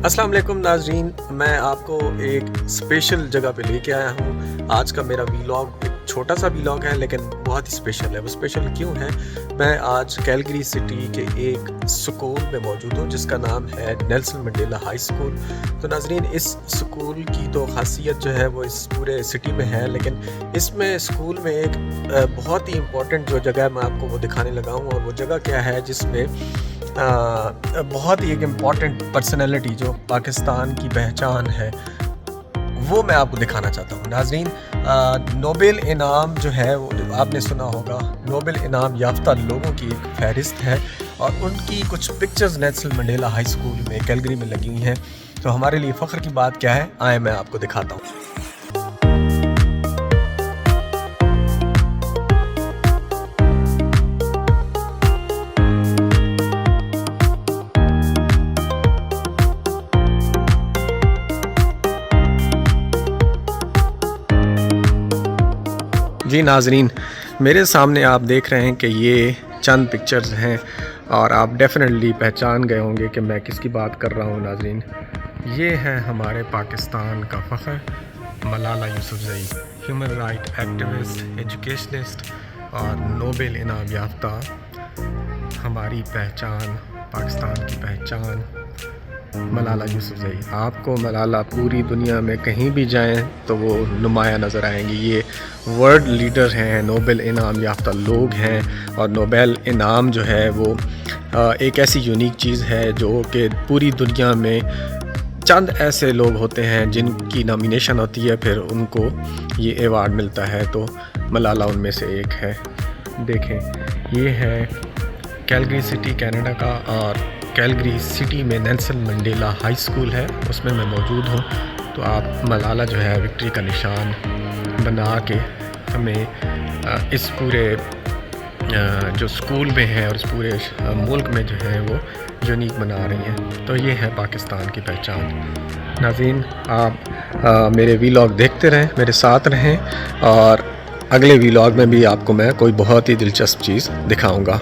वालेकुम नाजरीन, मैं आपको एक स्पेशल जगह पे लेके आया हूँ। आज का मेरा वीलॉग एक छोटा सा वीलॉग है, लेकिन बहुत ही स्पेशल है। वो स्पेशल क्यों है? मैं आज कैलगरी सिटी के एक स्कूल में मौजूद हूँ, जिसका नाम है नेल्सन मंडेला हाई स्कूल तो नाजरीन, इस स्कूल की तो खासियत जो है, वो इस पूरे सिटी में है, लेकिन इसमें स्कूल में एक बहुत ही इम्पोर्टेंट जो जगह है, मैं आपको वो दिखाने लगा हूँ। और वो जगह क्या है, जिसमें बहुत ही एक इंपॉर्टेंट पर्सनैलिटी जो पाकिस्तान की पहचान है, वो मैं आपको दिखाना चाहता हूँ। नाजरीन नोबेल इनाम जो है, वो आपने सुना होगा, नोबेल इनाम याफ्ता लोगों की एक फहरिस्त है और उनकी कुछ pictures Nelson Mandela high school में कैलगरी में लगी हुई हैं। तो हमारे लिए फ़ख्र की बात क्या है, आए मैं आपको दिखाता हूँ। जी नाजरीन, मेरे सामने आप देख रहे हैं कि ये चंद पिक्चर्स हैं और आप डेफिनेटली पहचान गए होंगे कि मैं किसकी बात कर रहा हूँ नाजरीन। ये है हमारे पाकिस्तान का फ़ख्र, Malala Yousafzai human right activist educationist और नोबेल इनाम याफ्ता। हमारी पहचान, पाकिस्तान की पहचान मलाला यूसुफजई आपको मलाला पूरी दुनिया में कहीं भी जाएँ तो वो नुमाया नज़र आएँगी। ये वर्ल्ड लीडर हैं नोबेल इनाम याफ्ता लोग हैं और नोबेल इनाम जो है वो एक ऐसी यूनिक चीज़ है जो कि पूरी दुनिया में चंद ऐसे लोग होते हैं जिनकी नॉमिनेशन होती है, फिर उनको ये अवार्ड मिलता है। तो मलाला उनमें से एक है। देखें, ये है कैलगरी सिटी कनाडा का और कैलगरी सिटी में नेल्सन मंडेला हाई स्कूल है उसमें मैं मौजूद हूँ। तो आप मलाला जो है विक्ट्री का निशान बना के हमें इस पूरे जो स्कूल में है और इस पूरे मुल्क में जो है वो यूनिक बना रही हैं। तो ये है पाकिस्तान की पहचान। नाजीन आप अ, मेरे वीलॉग देखते रहें मेरे साथ रहें और अगले वीलॉग में भी आपको मैं कोई बहुत ही दिलचस्प चीज़ दिखाऊँगा।